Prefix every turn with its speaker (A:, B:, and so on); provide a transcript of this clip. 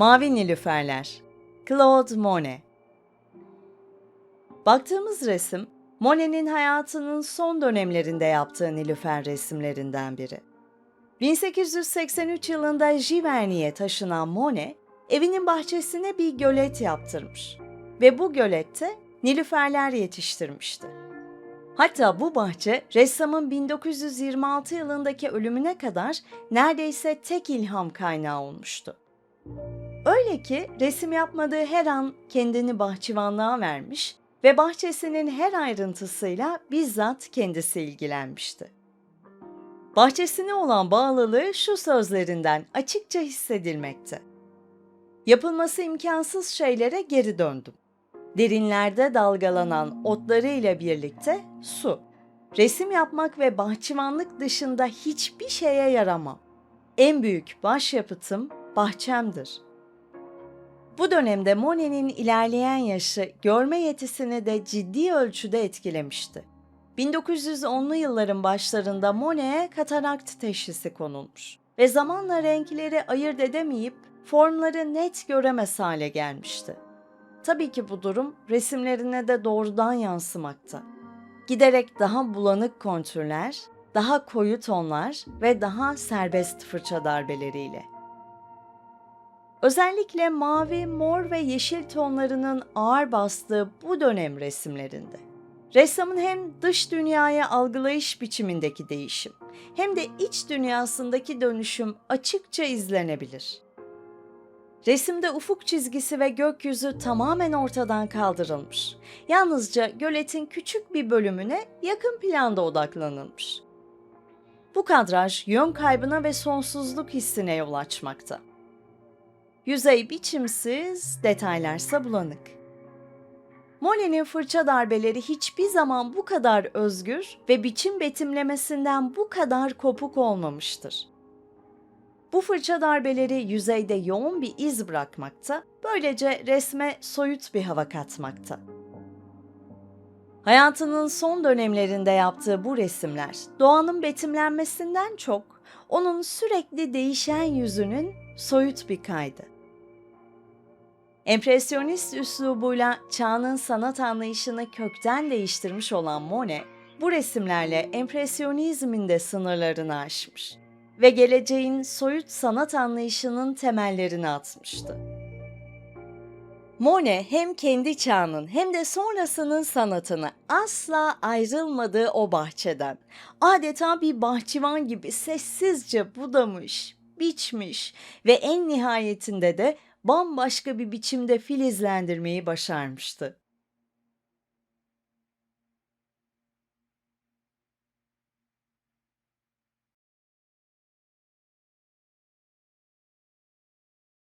A: Mavi Nilüferler Claude Monet Baktığımız resim, Monet'in hayatının son dönemlerinde yaptığı Nilüfer resimlerinden biri. 1883 yılında Giverny'e taşınan Monet, evinin bahçesine bir gölet yaptırmış ve bu gölette Nilüferler yetiştirmişti. Hatta bu bahçe ressamın 1926 yılındaki ölümüne kadar neredeyse tek ilham kaynağı olmuştu. Öyle ki resim yapmadığı her an kendini bahçıvanlığa vermiş ve bahçesinin her ayrıntısıyla bizzat kendisi ilgilenmişti. Bahçesine olan bağlılığı şu sözlerinden açıkça hissedilmekte. Yapılması imkansız şeylere geri döndüm. Derinlerde dalgalanan otlarıyla birlikte su. Resim yapmak ve bahçıvanlık dışında hiçbir şeye yaramam. En büyük başyapıtım bahçemdir.'' Bu dönemde Monet'in ilerleyen yaşı görme yetisini de ciddi ölçüde etkilemişti. 1910'lu yılların başlarında Monet'e katarakt teşhisi konulmuş ve zamanla renkleri ayırt edemeyip formları net göremez hale gelmişti. Tabii ki bu durum resimlerine de doğrudan yansımakta. Giderek daha bulanık kontürler, daha koyu tonlar ve daha serbest fırça darbeleriyle. Özellikle mavi, mor ve yeşil tonlarının ağır bastığı bu dönem resimlerinde. Ressamın hem dış dünyaya algılayış biçimindeki değişim hem de iç dünyasındaki dönüşüm açıkça izlenebilir. Resimde ufuk çizgisi ve gökyüzü tamamen ortadan kaldırılmış. Yalnızca göletin küçük bir bölümüne yakın planda odaklanılmış. Bu kadraj yön kaybına ve sonsuzluk hissine yol açmakta. Yüzey biçimsiz, detaylarsa bulanık. Monet'in fırça darbeleri hiçbir zaman bu kadar özgür ve biçim betimlemesinden bu kadar kopuk olmamıştır. Bu fırça darbeleri yüzeyde yoğun bir iz bırakmakta, böylece resme soyut bir hava katmakta. Hayatının son dönemlerinde yaptığı bu resimler, doğanın betimlenmesinden çok, onun sürekli değişen yüzünün soyut bir kaydı. Empresyonist üslubuyla çağının sanat anlayışını kökten değiştirmiş olan Monet, bu resimlerle empresyonizmin de sınırlarını aşmış ve geleceğin soyut sanat anlayışının temellerini atmıştı. Monet hem kendi çağının hem de sonrasının sanatını asla ayrılmadığı o bahçeden, adeta bir bahçıvan gibi sessizce budamış, biçmiş ve en nihayetinde de bambaşka bir biçimde filizlendirmeyi başarmıştı.